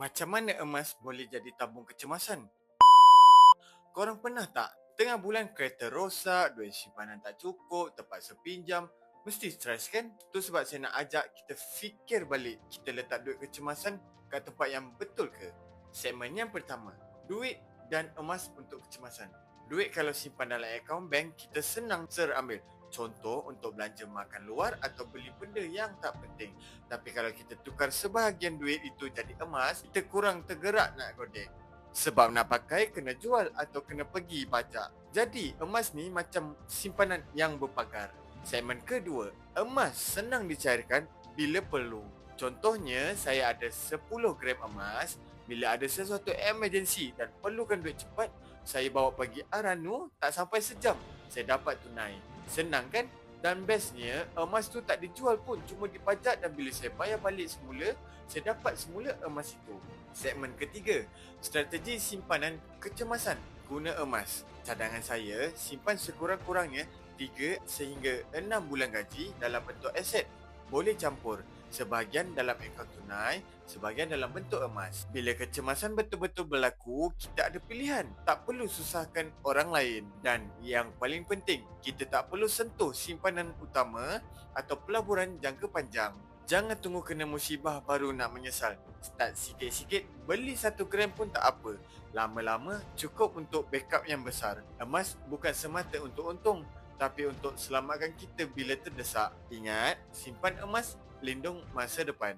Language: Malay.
Macam mana emas boleh jadi tabung kecemasan? Korang pernah tak tengah bulan kereta rosak, duit simpanan tak cukup, terpaksa pinjam, mesti stres kan? Tu sebab saya nak ajak kita fikir balik kita letak duit kecemasan kat tempat yang betul ke? Segmen yang pertama, duit dan emas untuk kecemasan. Duit kalau simpan dalam akaun bank, kita senang terambil. Contoh untuk belanja makan luar atau beli benda yang tak penting. Tapi kalau kita tukar sebahagian duit itu jadi emas, kita kurang tergerak nak godek. Sebab nak pakai kena jual atau kena pergi pajak. Jadi emas ni macam simpanan yang berpagar. Segmen kedua, emas senang dicairkan bila perlu. Contohnya, saya ada 10 gram emas. Bila ada sesuatu emergency dan perlukan duit cepat, saya bawa pergi Aranu, tak sampai sejam. Saya dapat tunai. Senang kan? Dan bestnya, emas tu tak dijual pun. Cuma dipajak dan bila saya bayar balik semula, saya dapat semula emas itu. Segmen ketiga, strategi simpanan kecemasan guna emas. Cadangan saya simpan sekurang-kurangnya 3 sehingga 6 bulan gaji dalam bentuk aset. Boleh campur. Sebahagian dalam akaun tunai, sebahagian dalam bentuk emas. Bila kecemasan betul-betul berlaku, kita ada pilihan. Tak perlu susahkan orang lain. Dan yang paling penting, kita tak perlu sentuh simpanan utama atau pelaburan jangka panjang. Jangan tunggu kena musibah baru nak menyesal. Start sikit-sikit, beli satu gram pun tak apa. Lama-lama cukup untuk backup yang besar. Emas bukan semata untuk untung, tapi untuk selamatkan kita bila terdesak. Ingat, simpan emas, lindung masa depan.